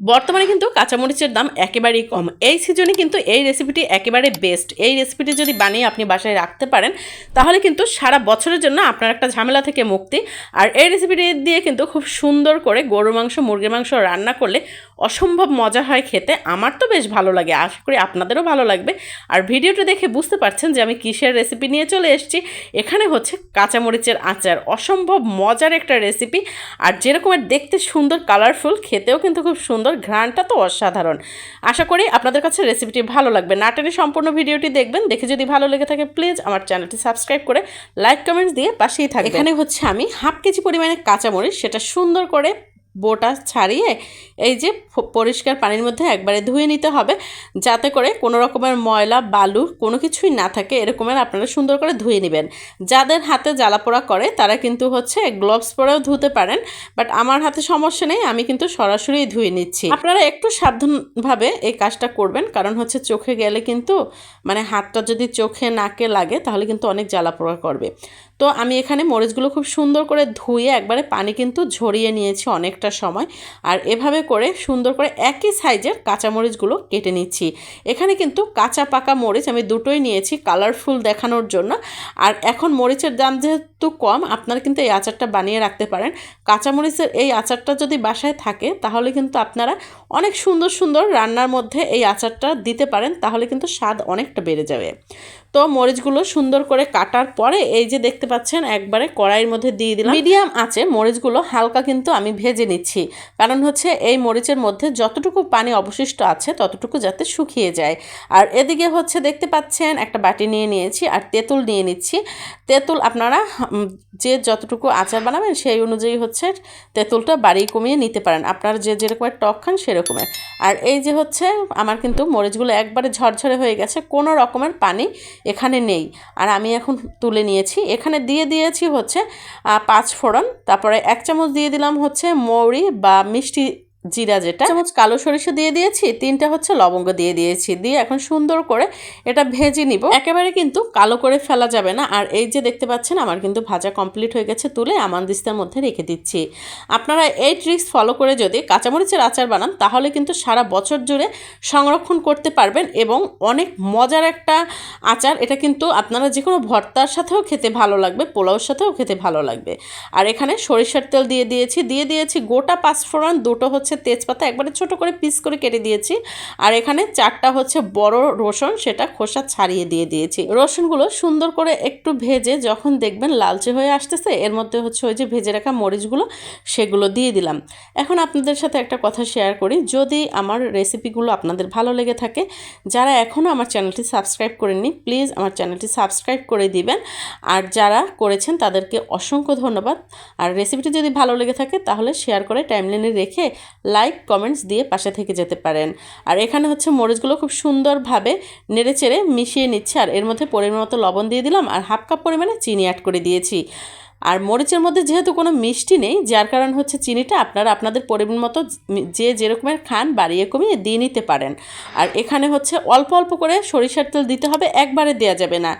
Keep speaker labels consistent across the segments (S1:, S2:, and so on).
S1: বর্তমানে কিন্তু কাঁচামরিচের দাম একেবারেই কম। এই সিজনে কিন্তু এই রেসিপিটি একেবারে বেস্ট এই রেসিপিটি যদি বানিয়ে আপনি বাসায় রাখতে পারেন, তাহলে কিন্তু সারা বছরের জন্য আপনার একটা ঝামেলা থেকে মুক্তি। আর এই রেসিপিটি দিয়ে কিন্তু খুব সুন্দর করে গরু মাংস, মুরগির মাংস রান্না করলে অসম্ভব মজা হয় খেতে। আমার তো বেশ ভালো লাগে, আশা করি আপনাদেরও ভালো লাগবে। আর ভিডিওটা দেখে বুঝতে পারছেন যে আমি কিসের রেসিপি নিয়ে চলে এসেছি। এখানে হচ্ছে কাঁচামরিচের আচার। অসম্ভব মজার একটা রেসিপি আর যেরকমের দেখতে সুন্দর কালারফুল খেতেও কিন্তু খুব সুন্দর ঘ্রাণটা তো অসাধারণ। আশা করি আপনাদের কাছে রেসিপিটি ভালো লাগবে। নাটেনে সম্পূর্ণ ভিডিওটি দেখবেন। দেখে যদি ভালো লেগে থাকে প্লিজ আমার চ্যানেলটি সাবস্ক্রাইব করে লাইক কমেন্টস দিয়ে পাশেই থাকবে এখানে হচ্ছে আমি হাফ কেজি পরিমাণে কাঁচামরিচ, সেটা সুন্দর করে বোটা ছাড়িয়ে এই যে পরিষ্কার পানির মধ্যে একবারে ধুয়ে নিতে হবে, যাতে করে কোনো রকমের ময়লা, বালু কোনো কিছুই না থাকে, এরকমের আপনারা সুন্দর করে ধুয়ে নেবেন। যাদের হাতে জ্বালা পোড়া করে, তারা কিন্তু হচ্ছে গ্লোভস পরেও ধুতে পারেন বাট আমার হাতে সমস্যা নেই, আমি কিন্তু সরাসরি ধুয়ে নিচ্ছি। আপনারা একটু সাবধানভাবে এই কাজটা করবেন, কারণ হচ্ছে চোখে গেলে কিন্তু মানে হাতটা যদি চোখে, নাকে লাগে, তাহলে কিন্তু অনেক জ্বালা পোড়া করবে। তো আমি এখানে মরিচগুলো খুব সুন্দর করে ধুয়ে একবারে পানি কিন্তু ঝরিয়ে নিয়েছি অনেকটা সময়। আর এভাবে করে সুন্দর করে একই সাইজের কাঁচা মরিচগুলো কেটে নিচ্ছি। এখানে কিন্তু কাঁচা পাকা মরিচ আমি দুটোই নিয়েছি কালারফুল দেখানোর জন্য। আর এখন মরিচের দাম যেহেতু কম, আপনারা কিন্তু এই আচারটা বানিয়ে রাখতে পারেন। কাঁচা মরিচের এই আচারটা যদি বাসায় থাকে, তাহলে কিন্তু আপনারা অনেক সুন্দর সুন্দর রান্নার মধ্যে এই আচারটা দিতে পারেন, তাহলে কিন্তু স্বাদ অনেকটা বেড়ে যাবে। তো মরিচগুলো সুন্দর করে কাটার পরে এই যে দেখতে পাচ্ছেন, একবারে কড়াইয়ের মধ্যে দিয়ে দিলাম। মিডিয়াম আছে মরিচগুলো হালকা কিন্তু আমি ভেজে নিচ্ছি। কারণ হচ্ছে এই মরিচের মধ্যে যতটুকু পানি অবশিষ্ট আছে, ততটুকু যাতে শুকিয়ে যায়। আর এদিকে হচ্ছে দেখতে পাচ্ছেন, একটা বাটি নিয়ে নিয়েছি আর তেঁতুল নিয়ে নিচ্ছি। তেঁতুল আপনারা যে যতটুকু আচার বানাবেন, সেই অনুযায়ী হচ্ছে তেঁতুলটা বাড়ি কমিয়ে নিতে পারেন। আপনারা যে যেরকমের টক খান সেরকমের আর এই যে হচ্ছে, আমার কিন্তু মরিচগুলো একবারে ঝরঝরে হয়ে গেছে। কোনো রকমের পানি এখানে নেই। আর আমি এখন তুলে নিয়েছি। এখানে দিয়ে দিয়েছি হচ্ছে পাঁচ ফোড়ন। তারপরে এক চামচ দিয়ে দিলাম হচ্ছে মৌরি বা মিষ্টি জিরা যেটা। চামচ কালো সরিষা দিয়ে দিয়েছি, তিনটা হচ্ছে লবঙ্গ দিয়ে দিয়েছি। দিয়ে এখন সুন্দর করে এটা ভেজে নিব। একেবারে কিন্তু কালো করে ফেলা যাবে না। আর এই যে দেখতে পাচ্ছেন, আমার কিন্তু ভাজা কমপ্লিট হয়ে গেছে তুলে আমানদিস্তার মধ্যে রেখে দিচ্ছি। আপনারা এই ট্রিক্স ফলো করে যদি কাঁচামরিচের আচার বানান, তাহলে কিন্তু সারা বছর জুড়ে সংরক্ষণ করতে পারবেন এবং অনেক মজার একটা আচার। এটা কিন্তু আপনারা যে কোনো ভর্তার সাথেও খেতে ভালো লাগবে, পোলাওর সাথেও খেতে ভালো লাগবে। আর এখানে সরিষার তেল দিয়ে দিয়েছি। দিয়ে দিয়েছি গোটা পাঁচফোড়ন, দুটো হচ্ছে তেজপাতা একবারে ছোট করে পিস করে কেটে দিয়েছি। আর এখানে চারটা হচ্ছে বড় রসুন, সেটা খোসা ছাড়িয়ে দিয়ে দিয়েছি। রসুনগুলো সুন্দর করে একটু ভেজে যখন দেখবেন লালচে হয়ে আসতেছে, এর মধ্যে হচ্ছে ওই যে ভেজে রাখা মরিচগুলো, সেগুলো দিয়ে দিলাম। এখন আপনাদের সাথে একটা কথা শেয়ার করি। যদি আমার রেসিপিগুলো আপনাদের ভালো লেগে থাকে, যারা এখনও আমার চ্যানেলটি সাবস্ক্রাইব করেননি প্লিজ আমার চ্যানেলটি সাবস্ক্রাইব করে দিবেন। আর যারা করেছেন, তাদেরকে অসংখ্য ধন্যবাদ। আর রেসিপিটি যদি ভালো লেগে থাকে, তাহলে শেয়ার করে টাইমলাইনে রেখে লাইক কমেন্টস দিয়ে পাশে থেকে যেতে পারেন। আর এখানে হচ্ছে মরিচগুলো খুব সুন্দরভাবে নেড়ে চেড়ে মিশিয়ে নিচ্ছে। আর এর মধ্যে পরিমাণ মতো লবণ দিয়ে দিলাম আর হাফ কাপ পরিমাণে চিনি অ্যাড করে দিয়েছি। আর মরিচের মধ্যে যেহেতু কোনো মিষ্টি নেই, যার কারণ হচ্ছে চিনিটা আপনারা আপনাদের পরিমাণ মতো যে যেরকমের খান বাড়িয়ে কমিয়ে দিয়ে নিতে পারেন। আর এখানে হচ্ছে অল্প অল্প করে সরিষার তেল দিতে হবে, একবারে দেওয়া যাবে না।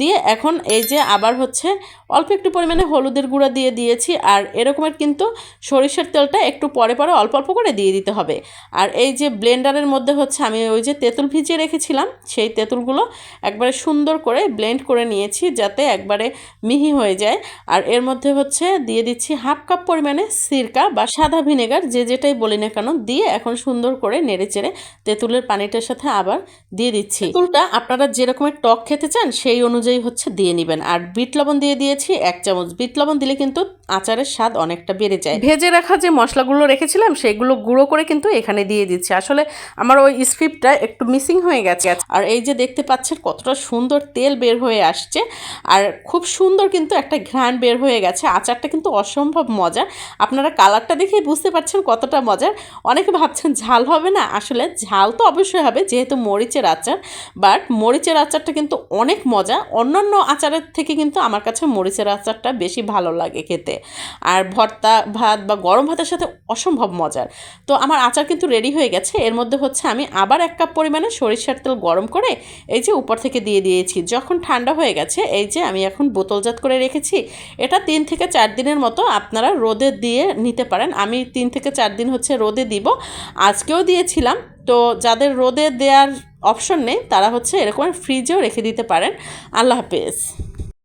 S1: দিয়ে এখন এই যে আবার হচ্ছে অল্প একটু পরিমাণে হলুদের গুঁড়া দিয়ে দিয়েছি আর এরকমের কিন্তু সরিষার তেলটা একটু পরে পরে অল্প অল্প করে দিয়ে দিতে হবে। আর এই যে ব্লেন্ডারের মধ্যে হচ্ছে আমি ওই যে তেঁতুল ভিজিয়ে রেখেছিলাম, সেই তেঁতুলগুলো একবারে সুন্দর করে ব্লেন্ড করে নিয়েছি যাতে একবারে মিহি হয়ে যায়। আর এর মধ্যে হচ্ছে দিয়ে দিচ্ছি হাফ কাপ পরিমাণে সিরকা বা সাদা ভিনেগার, যে যেটাই বলি না কেন, দিয়ে এখন সুন্দর করে নেড়ে চেড়ে তেঁতুলের পানিটার সাথে আবার দিয়ে দিচ্ছি। তেঁতুলটা আপনারা যেরকমের টক খেতে চান, সেই অনুযায়ী হচ্ছে দিয়ে নেবেন। আর বিট লবণ দিয়ে দিয়েছি এক চামচ। বিট লবণ দিলে কিন্তু আচারের স্বাদ অনেকটা বেড়ে যায়। ভেজে রাখা যে মশলাগুলো রেখেছিলাম সেগুলো গুঁড়ো করে কিন্তু এখানে দিয়ে দিচ্ছি। আসলে আমার ওই স্ক্রিপ্টটা একটু মিসিং হয়ে গেছে। আর এই যে দেখতে পাচ্ছেন কতটা সুন্দর তেল বের হয়ে আসছে। আর খুব সুন্দর কিন্তু একটা ঘ্রাণ বের হয়ে গেছে। আচারটা কিন্তু অসম্ভব মজার। আপনারা কালারটা দেখেই বুঝতে পারছেন কতটা মজার। অনেকে ভাবছেন ঝাল হবে না। আসলে ঝাল তো অবশ্যই হবে যেহেতু মরিচের আচার। বাট মরিচের আচারটা কিন্তু অনেক মজা। অন্যান্য আচারের থেকে কিন্তু আমার কাছে মরিচের আচারটা বেশি ভালো লাগে খেতে। আর ভর্তা ভাত বা গরম ভাতের সাথে অসম্ভব মজার। তো আমার আচার কিন্তু রেডি হয়ে গেছে। এর মধ্যে হচ্ছে আমি আবার এক কাপ পরিমাণে সরিষার তেল গরম করে এই যে উপর থেকে দিয়ে দিয়েছি। যখন ঠান্ডা হয়ে গেছে, এই যে আমি এখন বোতলজাত করে রেখেছি, এটা তিন থেকে চার দিনের মতো আপনারা রোদে দিয়ে নিতে পারেন। আমি তিন থেকে চার দিন হচ্ছে রোদে দিব। আজকেও দিয়েছিলাম। তো যাদের রোদে দেওয়ার অপশন নেই তারা হচ্ছে এরকম ফ্রিজেও রেখে দিতে পারেন। আল্লাহ হাফেজ।